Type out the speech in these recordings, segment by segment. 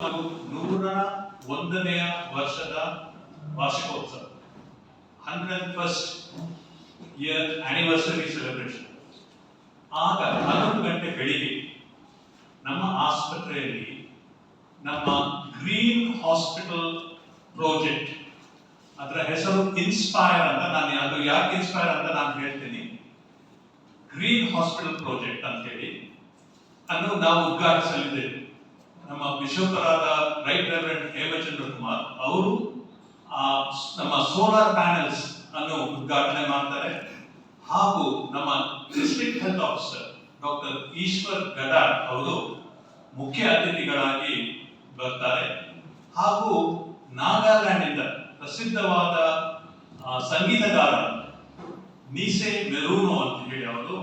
ನೂರ ಒಂದನೆಯ ವರ್ಷದ ವಾರ್ಷಿಕೋತ್ಸವ hundred first year anniversary celebration ಆಗ ಹನ್ನೊಂದು ಗಂಟೆ ಬೆಳಿಗ್ಗೆ ನಮ್ಮ ಆಸ್ಪತ್ರೆಯಲ್ಲಿ ನಮ್ಮ ಗ್ರೀನ್ ಹಾಸ್ಪಿಟಲ್ ಪ್ರಾಜೆಕ್ಟ್, ಅದರ ಹೆಸರು ಇನ್ಸ್ಪೈರ್ ಅಂತ ನಾನು ಅದು ಯಾಕೆ ಇನ್ಸ್ಪೈರ್ ಅಂತ ನಾನು ಹೇಳ್ತೀನಿ. ಗ್ರೀನ್ ಹಾಸ್ಪಿಟಲ್ ಪ್ರಾಜೆಕ್ಟ್ ಅಂತ ಹೇಳಿ ಅನ್ನು ನಾವು ಉದ್ಘಾಟಿಸಲಿದ್ದೇವೆ. ನಮ್ಮ ಬಿಷಪರಾದ ರೈಟ್ ರೆವರೆಂಡ್ ಹೇಮಚಂದ್ರ ಕುಮಾರ್ ಅವರು ನಮ್ಮ ಸೋಲಾರ್ ಪ್ಯಾನೆಲ್ಸ್ ಅನ್ನು ಉದ್ಘಾಟನೆ ಮಾಡ್ತಾರೆ. ಹಾಗೂ ನಮ್ಮ district health officer doctor Eshwar Gadad ಅವರು ಮುಖ್ಯ ಅತಿಥಿಗಳಾಗಿ ಬರ್ತಾರೆ. ಹಾಗೂ ನಾಗಾಲ್ಯಾಂಡ್ ಪ್ರಸಿದ್ಧವಾದ ಆ, ಸಂಗೀತಗಾರ ನೀಸೆ ಮೆರೂನೋ ಅಂತ ಹೇಳಿ ಅವರು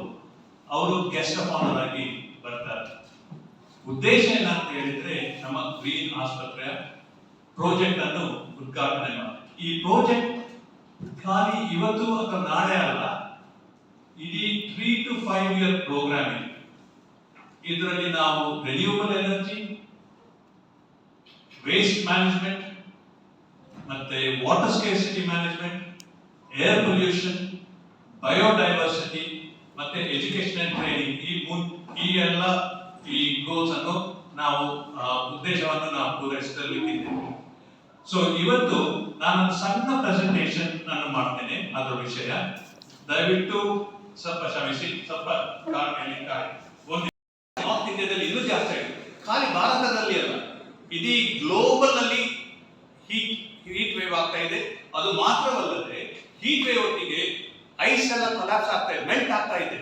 ಅವರು ಗೆಸ್ಟ್ ಆಫ್ ಆನರ್ ಆಗಿ ಬರ್ತಾರೆ. ಉದ್ದೇಶ ಏನಂತ ಹೇಳಿದ್ರೆ, ನಮ್ಮ ಗ್ರೀನ್ ಆಸ್ಪತ್ರೆ ಪ್ರಾಜೆಕ್ಟ್ ಅನ್ನು ಉದ್ಘಾಟನೆ ಮಾಡಿ ಈ ಪ್ರಾಜೆಕ್ಟ್ ಖಾಲಿ ಇವತ್ತು ಅಥವಾ ನಾಳೆ ಅಲ್ಲ, ಇಡೀ three to five year programme ಇದೆ. ಇದರಲ್ಲಿ ನಾವು ರಿನ್ಯೂವಬಲ್ ಎನರ್ಜಿ ವೇಸ್ಟ್ ಮ್ಯಾನೇಜ್ಮೆಂಟ್ ಮತ್ತೆ water scarcity management air pollution biodiversity ಮತ್ತೆ ಎಜುಕೇಶನ್ ಅಂಡ್ ಟ್ರೈನಿಂಗ್ ಈ ಈ ಎಲ್ಲ ಈ ಗೋಲ್ಸ್ ಅನ್ನು ನಾವು ಉದ್ದೇಶವನ್ನು ನಾವು ಪೂರೈಸಲಿಕ್ಕಿದ್ದೇವೆ ಸೊ ಇವತ್ತು ನಾನು ಸಣ್ಣ ಪ್ರೆಸೆಂಟೇಷನ್ ನಾನು ಮಾಡ್ತೇನೆ, ಅದರ ವಿಷಯ. ದಯವಿಟ್ಟು ಸ್ವಲ್ಪ ಶ್ರಮಿಸಿ, ಸ್ವಲ್ಪ ಒಂದು ನಾರ್ತ್ ಇಂಡಿಯಾದಲ್ಲಿ ಇನ್ನೂ ಜಾಸ್ತಿ ಆಗಿದೆ. ಖಾಲಿ ಭಾರತದಲ್ಲಿ ಅಲ್ಲ, ಇಡೀ ಗ್ಲೋಬಲ್ ಅಲ್ಲಿ ಹೀಟ್ ಹೀಟ್ ವೇವ್ ಆಗ್ತಾ ಇದೆ. ಅದು ಮಾತ್ರವಲ್ಲದೆ ಹೀಟ್ ವೇವ್ ಒಟ್ಟಿಗೆ ಐಸ್ ಎಲ್ಲ ಕೊಲಾಪ್ಸ್ ಆಗ್ತಾ ಇದೆ ಮೆಲ್ಟ್ ಆಗ್ತಾ ಇದೆ.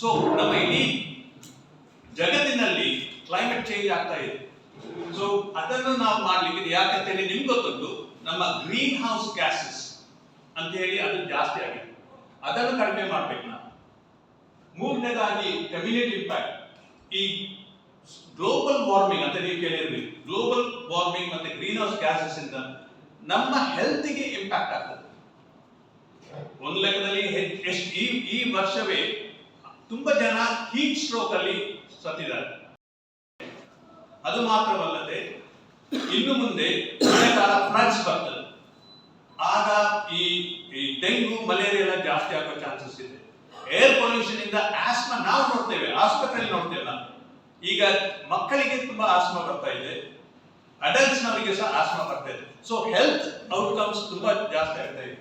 ಸೊ ನಮ್ಮ ಇಡೀ ಜಗತ್ತಿನಲ್ಲಿ ಕ್ಲೈಮೇಟ್ ಚೇಂಜ್ ಆಗ್ತಾ ಇದೆ. ಸೊ ಅದನ್ನು ನಾವು ಮಾಡ್ಲಿಕ್ಕೆ ಯಾಕಂತ ಹೇಳಿ ನಿಮ್ಗೆ ಗೊತ್ತುಂಟು, ನಮ್ಮ ಗ್ರೀನ್ ಹೌಸ್ ಗ್ಯಾಸಸ್ ಅಂತ ಹೇಳಿ ಅದು ಜಾಸ್ತಿ ಆಗಿದೆ. ಅದನ್ನು ಕಡಿಮೆ ಮಾಡ್ಬೇಕು ನಾವು. ಮೂರನೇದಾಗಿ ಕಮ್ಯುನಿಟಿ ಇಂಪ್ಯಾಕ್ಟ್ ಈ ಗ್ಲೋಬಲ್ ವಾರ್ಮಿಂಗ್ ಅಂತ ನೀವು ಕೇಳಿರ್ಬೇಕು ಗ್ಲೋಬಲ್ ವಾರ್ಮಿಂಗ್ ಮತ್ತೆ ಗ್ರೀನ್ ಹೌಸ್ ಗ್ಯಾಸಸ್ ಇಂದ ನಮ್ಮ ಹೆಲ್ತ್ಗೆ ಇಂಪ್ಯಾಕ್ಟ್ ಆಗ್ತದೆ. ಒಂದು ಲೆಕ್ಕದಲ್ಲಿ ಈ ಈ ವರ್ಷವೇ ತುಂಬಾ ಜನ ಹೀಟ್ ಸ್ಟ್ರೋಕ್ ಅಲ್ಲಿ ಸತ್ತಿದ್ದಾರೆ. ಅದು ಮಾತ್ರವಲ್ಲದೆ, ಇನ್ನು ಮುಂದೆ ಮಳೆಗಾಲ ಫ್ಲಡ್ಸ್ ಬರ್ತದೆ. ಆಗ ಈ ಡೆಂಗು, ಮಲೇರಿಯಾ ಎಲ್ಲ ಜಾಸ್ತಿ ಆಗೋ ಚಾನ್ಸಸ್ ಇದೆ. ಏರ್ ಪೊಲ್ಯೂಷನ್ ಇಂದ ಆಸ್ಮಾ ನಾವು ನೋಡ್ತೇವೆ, ಆಸ್ಪತ್ರೆಯಲ್ಲಿ ನೋಡ್ತೇವೆ ಈಗ ಮಕ್ಕಳಿಗೆ ತುಂಬಾ ಆಸ್ಮಾ ಬರ್ತಾ ಇದೆ ಅಡಲ್ಟ್ಸ್ ನವರಿಗೆ ಸಹ ಆಸ್ಮಾ ಬರ್ತಾ ಇದೆ. ಸೊ ಹೆಲ್ತ್ ಔಟ್ಕಮ್ಸ್ ತುಂಬಾ ಜಾಸ್ತಿ ಆಗ್ತಾ ಇದೆ.